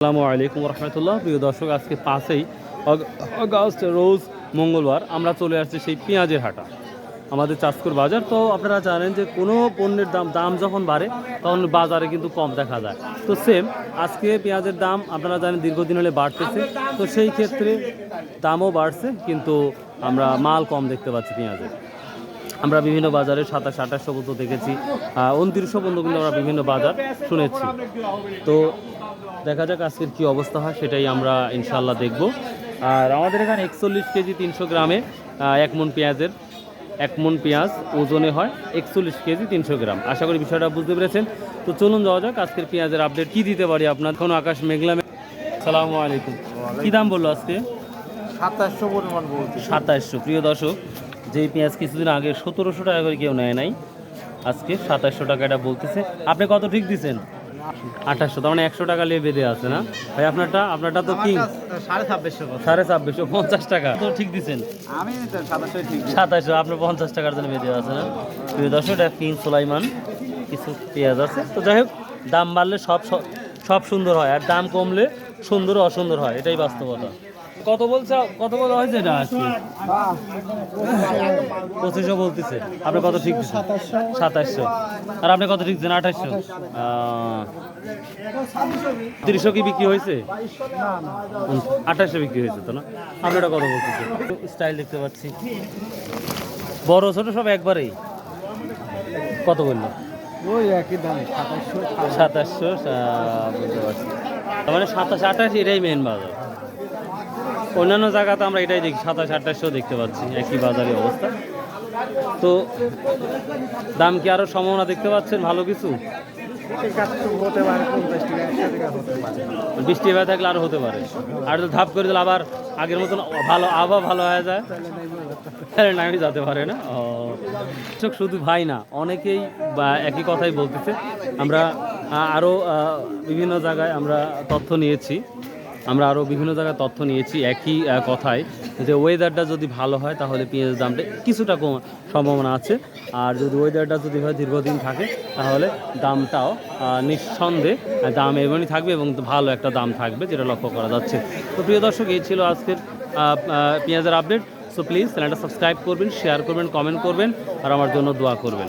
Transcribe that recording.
আসসালামু আলাইকুম রহমতুল্লাহ প্রিয় দর্শক, আজকে পাঁচই অগ- আগস্ট রোজ মঙ্গলবার আমরা চলে আসছি সেই পেঁয়াজের হাটা। আমাদের চাঁদপুর বাজার। তো আপনারা জানেন যে কোনো পণ্যের দাম দাম যখন বাড়ে, তখন বাজারে কিন্তু কম দেখা যায়। তো সেম আজকে পেঁয়াজের দাম আপনারা জানেন দীর্ঘদিন হলে বাড়তেছে। তো সেই ক্ষেত্রে দামও বাড়ছে, কিন্তু আমরা মাল কম দেখতে পাচ্ছি পেঁয়াজের। আমরা বিভিন্ন বাজারে সাতাশ আঠাশশো পর্যন্ত দেখেছি। উনত্রিশশো পর্যন্ত কিন্তু আমরা বিভিন্ন বাজার শুনেছি। তো দেখা যাক আজকের কি অবস্থা হয় সেটাই আমরা ইনশাল্লাহ দেখব। আর আমাদের এখানে একচল্লিশ কেজি তিনশো গ্রামে এক মন পেঁয়াজের এক মন পেঁয়াজ ওজনে হয় একচল্লিশ কেজি তিনশো গ্রাম। আশা করি বিষয়টা বুঝতে পেরেছেন। তো চলুন যাওয়া যাক আজকের পেঁয়াজের আপডেট কি দিতে পারি আপনার? কোনো আকাশ মেঘলা মে- সালামু আলাইকুম। কী দাম বলল আজকে? সাতাশশো পরিমাণ বলছি। সাতাশশো। প্রিয় দর্শক যেই পেঁয়াজ কিছুদিন আগে সতেরোশো টাকা করে কেউ নেয় নাই আজকে সাতাশশো টাকা এটা বলতেছে। আপনি কত ঠিক দিচ্ছেন আঠাশশো তার মানে একশো টাকা নিয়ে বেঁধে আছে না? ভাই আপনারটা আপনারটা তো কি। সাড়ে ছাব্বিশশো সাড়ে ছাব্বিশশো পঞ্চাশ টাকা। তো ঠিক দিচ্ছেন আমি সাতাশশো আপনার পঞ্চাশ টাকার জন্য বেঁধে আছে না? প্রিয় দর্শক এটা কিং সোলাইমান। কিছু পেঁয়াজ আছে। তো যাই হোক দাম বাড়লে সব- সব সুন্দর হয়। আর দাম কমলে সুন্দর অসুন্দর হয়। এটাই বাস্তবতা। কত বলছে কত বলা হয়েছে এটা? পঁচিশশো বলতেছে। আপনি কত ঠিক সাতাশশো। আর আপনি কত ঠিক দিচ্ছেন? আঠাশশো। তিরিশশো কি বিক্রি হয়েছে? আঠাশশো বিক্রি হয়েছে তো না? আপনারা কত বলতেছে স্টাইল দেখতে পাচ্ছি। বড় ছোট সব একবারেই? কত বলল? ওই একই দাম সাতাশশো। সাতাশশো বুঝতে পারছি। তার মানে সাতাশ আঠাশ এটাই মেন বাজার। অন্যান্য জায়গাতে আমরা এটাই দেখি, সাতাশ আঠাশশো দেখতে পাচ্ছি, একই বাজারের অবস্থা। তো দাম কি আরও সম্ভাবনা দেখতে পাচ্ছেন, ভালো কিছু? বৃষ্টি হয়ে থাকলে আরও হতে পারে। আর যদি ধাপ করে দিলে আবার আগের মতন ভালো আবহাওয়া ভালো হয়ে যায়। তাহলে নামি যেতে পারে না? চোখ শুধু ভাই না, অনেকেই বা একই কথাই বলতেছে। আমরা, আ- আরও বিভিন্ন জায়গায় আমরা তথ্য নিয়েছি। আমরা আরও বিভিন্ন জায়গায় তথ্য নিয়েছি একই কথায় যে ওয়েদারটা যদি ভালো হয়, তাহলে পেঁয়াজের দামটা কিছুটা কম সম্ভাবনা আছে। আর যদি ওয়েদারটা যদি হয়, দীর্ঘদিন থাকে, তাহলে দামটাও নিঃসন্দেহে দাম এমনই থাকবে এবং ভালো একটা দাম থাকবে, যেটা লক্ষ্য করা যাচ্ছে। তো প্রিয় দর্শক, এই ছিল আজকের পেঁয়াজের আপডেট সো প্লিজ চ্যানেলটা সাবস্ক্রাইব করবেন শেয়ার করবেন কমেন্ট করবেন, আর আমার জন্য দোয়া করবেন।